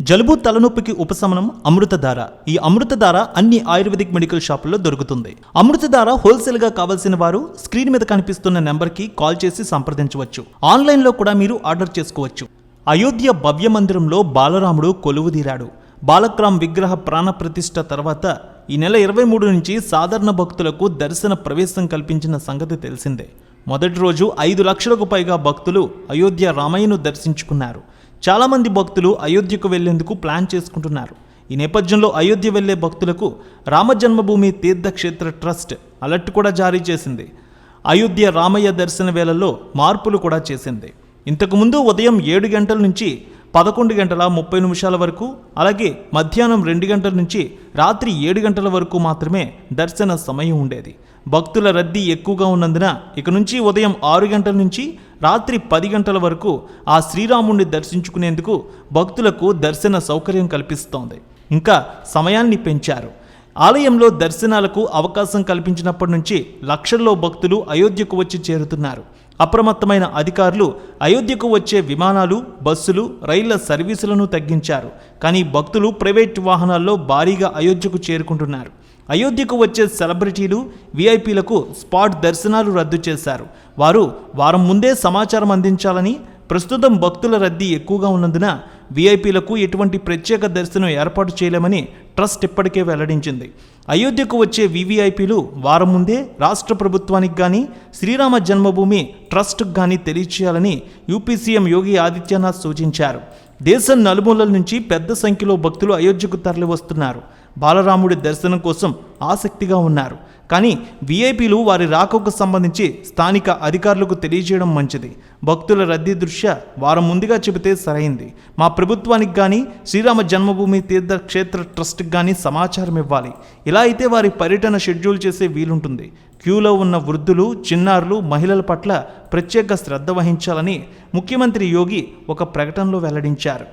జలుబు తలనొప్పికి ఉపశమనం అమృతధార. ఈ అమృతధార అన్ని ఆయుర్వేదిక్ మెడికల్ షాపుల్లో దొరుకుతుంది. అమృతధార హోల్సేల్గా కావాల్సిన వారు స్క్రీన్ మీద కనిపిస్తున్న నెంబర్కి కాల్ చేసి సంప్రదించవచ్చు. ఆన్లైన్లో కూడా మీరు ఆర్డర్ చేసుకోవచ్చు. అయోధ్య భవ్య మందిరంలో బాలరాముడు కొలువుదీరాడు బాలక్రామ్ విగ్రహ ప్రాణ ప్రతిష్ఠ తర్వాత ఈ నెల ఇరవై మూడు నుంచి సాధారణ భక్తులకు దర్శన ప్రవేశం కల్పించిన సంగతి తెలిసిందే. మొదటి రోజు ఐదు లక్షలకు పైగా భక్తులు అయోధ్య రామయ్యను దర్శించుకున్నారు. చాలామంది భక్తులు అయోధ్యకు వెళ్ళేందుకు ప్లాన్ చేసుకుంటున్నారు. ఈ నేపథ్యంలో అయోధ్య వెళ్ళే భక్తులకు రామ జన్మభూమి తీర్థక్షేత్ర ట్రస్ట్ అలర్ట్ కూడా జారీ చేసింది. అయోధ్య రామయ్య దర్శన వేళల్లో మార్పులు కూడా చేసింది. ఇంతకుముందు ఉదయం ఏడు గంటల నుంచి పదకొండు గంటల ముప్పై నిమిషాల వరకు అలాగే మధ్యాహ్నం రెండు గంటల నుంచి రాత్రి ఏడు గంటల వరకు మాత్రమే దర్శన సమయం ఉండేది. భక్తుల రద్దీ ఎక్కువగా ఉన్నందున ఇక నుంచి ఉదయం ఆరు గంటల నుంచి రాత్రి పది గంటల వరకు ఆ శ్రీరాముడిని దర్శించుకునేందుకు భక్తులకు దర్శన సౌకర్యం కల్పిస్తోంది. ఇంకా సమయాన్ని పెంచారు. ఆలయంలో దర్శనాలకు అవకాశం కల్పించినప్పటి నుంచి లక్షల్లో భక్తులు అయోధ్యకు వచ్చి చేరుతున్నారు. అప్రమత్తమైన అధికారులు అయోధ్యకు వచ్చే విమానాలు బస్సులు రైళ్ళ సర్వీసులను తగ్గించారు. కానీ భక్తులు ప్రైవేట్ వాహనాల్లో భారీగా అయోధ్యకు చేరుకుంటున్నారు. అయోధ్యకు వచ్చే సెలబ్రిటీలు వీఐపీలకు స్పాట్ దర్శనాలు రద్దు చేశారు. వారు వారం ముందే సమాచారం అందించాలని ప్రస్తుతం భక్తుల రద్దీ ఎక్కువగా ఉన్నందున వీఐపీలకు ఎటువంటి ప్రత్యేక దర్శనం ఏర్పాటు చేయలేమని ట్రస్ట్ ఇప్పటికే వెల్లడించింది. అయోధ్యకు వచ్చే వివిఐపీలు వారం ముందే రాష్ట్ర ప్రభుత్వానికి కానీ శ్రీరామ జన్మభూమి ట్రస్ట్కు కానీ తెలియచేయాలని యూపీ సీఎం యోగి ఆదిత్యనాథ్ సూచించారు. దేశం నలుమూలల నుంచి పెద్ద సంఖ్యలో భక్తులు అయోధ్యకు తరలి వస్తున్నారు బాలరాముడి దర్శనం కోసం ఆసక్తిగా ఉన్నారు. కానీ వీఐపీలు వారి రాకకు సంబంధించి స్థానిక అధికారులకు తెలియజేయడం మంచిది. భక్తుల రద్దీ దృష్ట్యా వారం ముందుగా చెబితే సరైంది. మా ప్రభుత్వానికి కానీ శ్రీరామ జన్మభూమి తీర్థక్షేత్ర ట్రస్ట్కి కానీ సమాచారం ఇవ్వాలి. ఇలా అయితే వారి పర్యటన షెడ్యూల్ చేసే వీలుంటుంది. క్యూలో ఉన్న వృద్ధులు చిన్నారులు మహిళల పట్ల ప్రత్యేక శ్రద్ధ వహించాలని ముఖ్యమంత్రి యోగి ఒక ప్రకటనలో వెల్లడించారు.